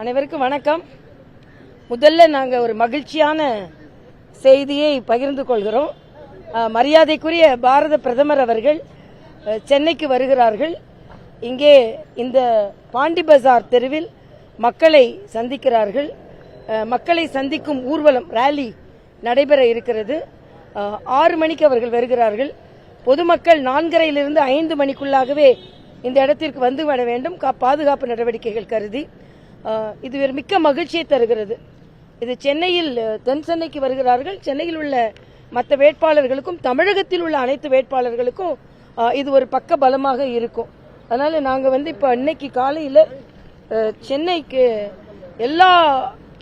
அனைவருக்கும் வணக்கம். முதல்ல நாங்கள் ஒரு மகிழ்ச்சியான செய்தியை பகிர்ந்து கொள்கிறோம். மரியாதைக்குரிய பாரத பிரதமர் அவர்கள் சென்னைக்கு வருகிறார்கள். இங்கே இந்த பாண்டி பஜார் தெருவில் மக்களை சந்திக்கிறார்கள். மக்களை சந்திக்கும் ஊர்வலம் ரேலி நடைபெற இருக்கிறது. ஆறு மணிக்கு அவர்கள் வருகிறார்கள். பொதுமக்கள் நான்கரையிலிருந்து ஐந்து மணிக்குள்ளாகவே இந்த இடத்திற்கு வந்து விட வேண்டும். பாதுகாப்பு நடவடிக்கைகள் கருதி. இது ஒரு மிக்க மகிழ்ச்சியை தருகிறது. இது சென்னையில் தென் சென்னைக்கு வருகிறார்கள். சென்னையில் உள்ள மற்ற வேட்பாளர்களுக்கும் தமிழகத்தில் உள்ள அனைத்து வேட்பாளர்களுக்கும் இது ஒரு பக்க பலமாக இருக்கும். அதனால நாங்க வந்து இப்ப இன்னைக்கு காலையில சென்னைக்கு எல்லா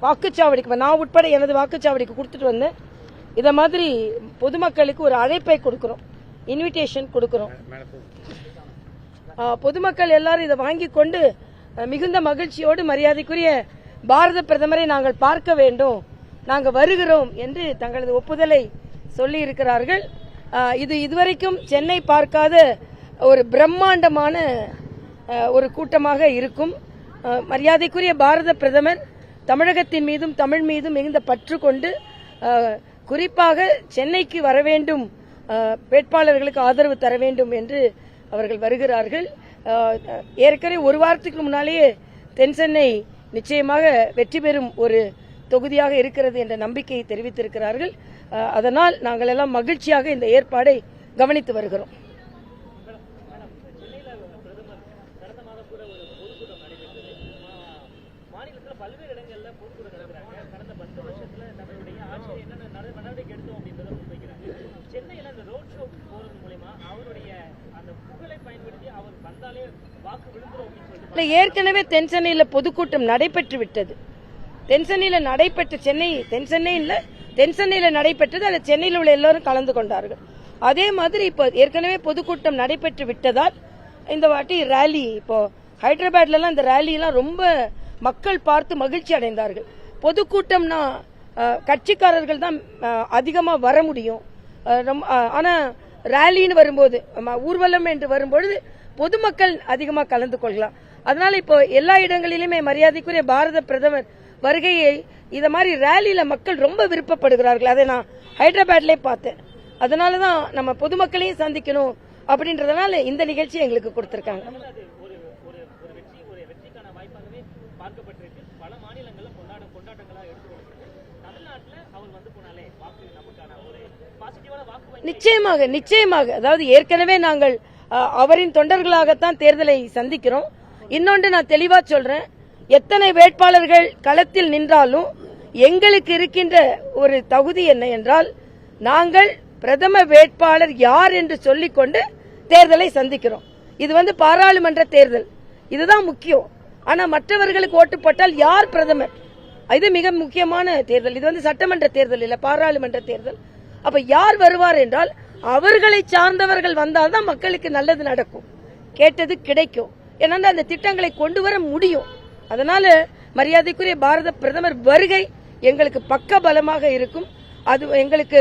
வாக்குச்சாவடிக்கு நான் உட்பட எனது வாக்குச்சாவடிக்கு கொடுத்துட்டு வந்தேன். இத மாதிரி பொதுமக்களுக்கு ஒரு அழைப்பை கொடுக்கிறோம். இன்விடேஷன் கொடுக்கிறோம். பொதுமக்கள் எல்லாரும் இதை வாங்கி கொண்டு மிகுந்த மகிழ்ச்சியோடு மரியாதைக்குரிய பாரத பிரதமரை நாங்கள் பார்க்க வேண்டும். நாங்கள் வருகிறோம் என்று தங்களது ஒப்புதலை சொல்லி இருக்கிறார்கள் இது இதுவரைக்கும் சென்னை பார்க்காத ஒரு பிரம்மாண்டமான ஒரு கூட்டமாக இருக்கும். மரியாதைக்குரிய பாரத பிரதமர் தமிழகத்தின் மீதும் தமிழ் மீதும் மிகுந்த பற்று கொண்டு குறிப்பாக சென்னைக்கு வர வேண்டும் வேட்பாளர்களுக்கு ஆதரவு தர வேண்டும் என்று அவர்கள் வருகிறார்கள். ஏற்கனவே ஒரு வாரத்துக்கு முன்னாலேயே தென்சென்னை நிச்சயமாக வெற்றி பெறும் ஒரு தொகுதியாக இருக்கிறது என்ற நம்பிக்கையை தெரிவித்திருக்கிறார்கள். அதனால் நாங்கள் எல்லாம் மகிழ்ச்சியாக இந்த ஏற்பாடை கவனித்து வருகிறோம். மாநிலத்துல சென்னையில அந்த ரோட் ஷோ போறது மூலயமா அவருடைய அந்த புகழை இல்ல ஏற்கனவே தென்சென்னையில் பொதுக்கூட்டம் நடைபெற்று விட்டது தென்சென்னையில் நடைபெற்ற சென்னை தென்சென்னையில் தென்சென்னையில் நடைபெற்றது அதில் சென்னையில் உள்ள எல்லாரும் கலந்து கொண்டார்கள். அதே மாதிரி இப்போ ஏற்கனவே பொதுக்கூட்டம் நடைபெற்று விட்டதால் இந்த வாட்டி ரேலி இப்போ ஹைதராபாத்ல இந்த ரேலியெல்லாம் ரொம்ப மக்கள் பார்த்து மகிழ்ச்சி அடைந்தார்கள். பொதுக்கூட்டம்னா கட்சிக்காரர்கள் தான் அதிகமாக வர முடியும். ஆனால் ரொம்ப ரேலின்னு வரும்போது ஊர்வலம் என்று வரும்பொழுது பொதுமக்கள் அதிகமா கலந்து கொள்ளலாம். அதனால இப்போ எல்லா இடங்களிலுமே மரியாதைக்குரிய பாரத பிரதமர் வருகையை இத மாதிரி ரேலியில மக்கள் ரொம்ப விருப்பப்படுகிறார்கள். அதை நான் ஹைதராபாத்லயே பார்த்தேன். அதனால தான் நம்ம பொதுமக்களையும் சந்திக்கணும் அப்படின்றதுனால இந்த நிகழ்ச்சி எங்களுக்கு கொடுத்திருக்காங்க. நிச்சயமாக நிச்சயமாக. அதாவது ஏற்கனவே நாங்கள் அவரின் தொண்டர்களாகத்தான் தேர்தலை சந்திக்கிறோம். இன்னொன்று நான் தெளிவா சொல்றேன். எத்தனை வேட்பாளர்கள் களத்தில் நின்றாலும் எங்களுக்கு இருக்கின்ற ஒரு தகுதி என்ன என்றால் நாங்கள் பிரதம வேட்பாளர் யார் என்று சொல்லிக்கொண்டு தேர்தலை சந்திக்கிறோம். இது வந்து பாராளுமன்ற தேர்தல். இதுதான் முக்கியம். ஆனா மற்றவர்களுக்கு ஓட்டு போட்டால் யார் பிரதமர்? இது மிக முக்கியமான தேர்தல். இது வந்து சட்டமன்ற தேர்தல் இல்ல பாராளுமன்ற தேர்தல். அப்ப யார் வருவார் என்றால் அவர்களை சார்ந்தவர்கள் வந்தால்தான் மக்களுக்கு நல்லது நடக்கும். கேட்டது கிடைக்கும். ஏன்னா அந்த திட்டங்களை கொண்டு வர முடியும். அதனால மரியாதைக்குரிய பாரத பிரதமர் வருகை எங்களுக்கு பக்க பலமாக இருக்கும். அது எங்களுக்கு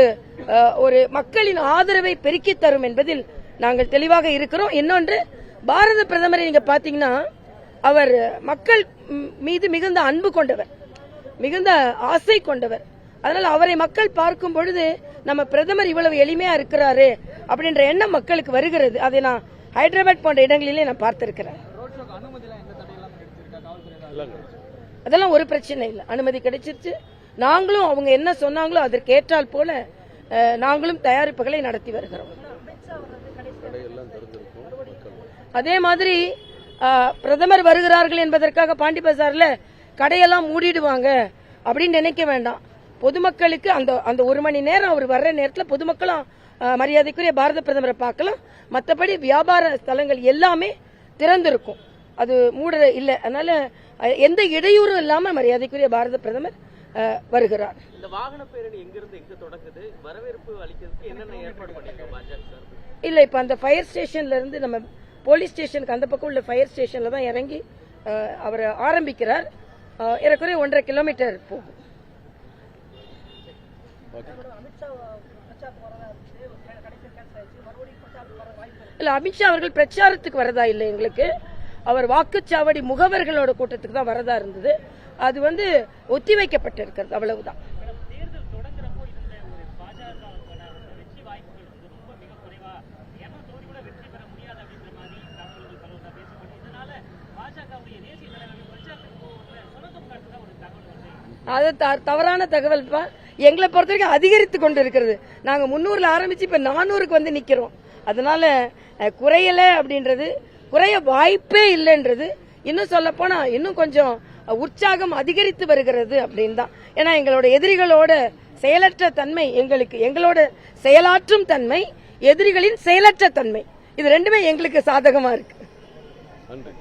ஒரு மக்களின் ஆதரவை பெருக்கி தரும் என்பதில் நாங்கள் தெளிவாக இருக்கிறோம். இன்னொன்று பாரத பிரதமரை நீங்க பாத்தீங்கன்னா அவர் மக்கள் மீது மிகுந்த அன்பு கொண்டவர் மிகுந்த ஆசை கொண்டவர். அதனால் அவரை மக்கள் பார்க்கும் பொழுது நம்ம பிரதமர் இவ்வளவு எளிமையா இருக்கிறாரு அப்படின்ற எண்ணம் மக்களுக்கு வருகிறது. அதை நான் ஹைதராபாத் போன்ற இடங்களிலே நான் பார்த்திருக்கிறேன். அதெல்லாம் ஒரு பிரச்சனை இல்லை. அனுமதி கிடைச்சிருச்சு. நாங்களும் அவங்க என்ன சொன்னாங்களோ அதற்கு ஏற்றால் போல நாங்களும் தயாரிப்புகளை நடத்தி வருகிறோம். அதே மாதிரி பிரதமர் வருகிறார்கள் என்பதற்காக பாண்டி பஜார்ல கடையெல்லாம் மூடிடுவாங்க அப்படின்னு நினைக்க வேண்டாம். பொதுமக்களுக்கு அந்த அந்த ஒரு மணி நேரம் அவர் வர்ற நேரத்தில் பொதுமக்களும் மரியாதைக்குரிய பாரத பிரதமரை பார்க்கலாம். மற்றபடி வியாபார ஸ்தலங்கள் எல்லாமே திறந்திருக்கும். அது மூட இல்லை. அதனால எந்த இடையூறும் இல்லாம மரியாதைக்குரிய பாரத பிரதமர் வருகிறார். இந்த வாகன பேரணி எங்கிருந்து எங்க தொடங்குது? வரவேற்பு அளிக்கிறதுக்கு என்னென்ன ஏற்பாடு பண்ணிருக்கோம் இல்ல இப்ப அந்த ஃபயர் ஸ்டேஷன்ல இருந்து நம்ம போலீஸ் ஸ்டேஷனுக்கு அந்த பக்கம் உள்ள ஃபயர் ஸ்டேஷன்ல தான் இறங்கி அவர் ஆரம்பிக்கிறார். ஏறக்குறைய ஒன்றரை கிலோமீட்டர் போகும். இல்ல அமித்ஷா அவர்கள் பிரச்சாரத்துக்கு வரதா இல்லை எங்களுக்கு. அவர் வாக்குச்சாவடி முகவர்களோட கூட்டத்துக்கு தான் வரதா இருந்தது. அது வந்து அவ்வளவுதான். ஒரு தகவல் வந்து அது த- தவறான தகவல்ப்பா எங்களை பொறுத்த வரைக்கும் அதிகரித்து கொண்டு இருக்கிறது நாங்கள் முந்நூறில் ஆரம்பித்து இப்போ நானூறுக்கு வந்து நிற்கிறோம் அதனால குறையலை அப்படின்றது குறைய வாய்ப்பே இல்லைன்றது இன்னும் சொல்லப்போனால் இன்னும் கொஞ்சம் உற்சாகம் அதிகரித்து வருகிறது அப்படின்னு தான் ஏன்னா எங்களோட எதிரிகளோட செயலற்ற தன்மை எங்களுக்கு எங்களோட செயலாற்றும் தன்மை எதிரிகளின் செயலற்ற தன்மை. இது ரெண்டுமே எங்களுக்கு சாதகமாக இருக்கு. நன்றி.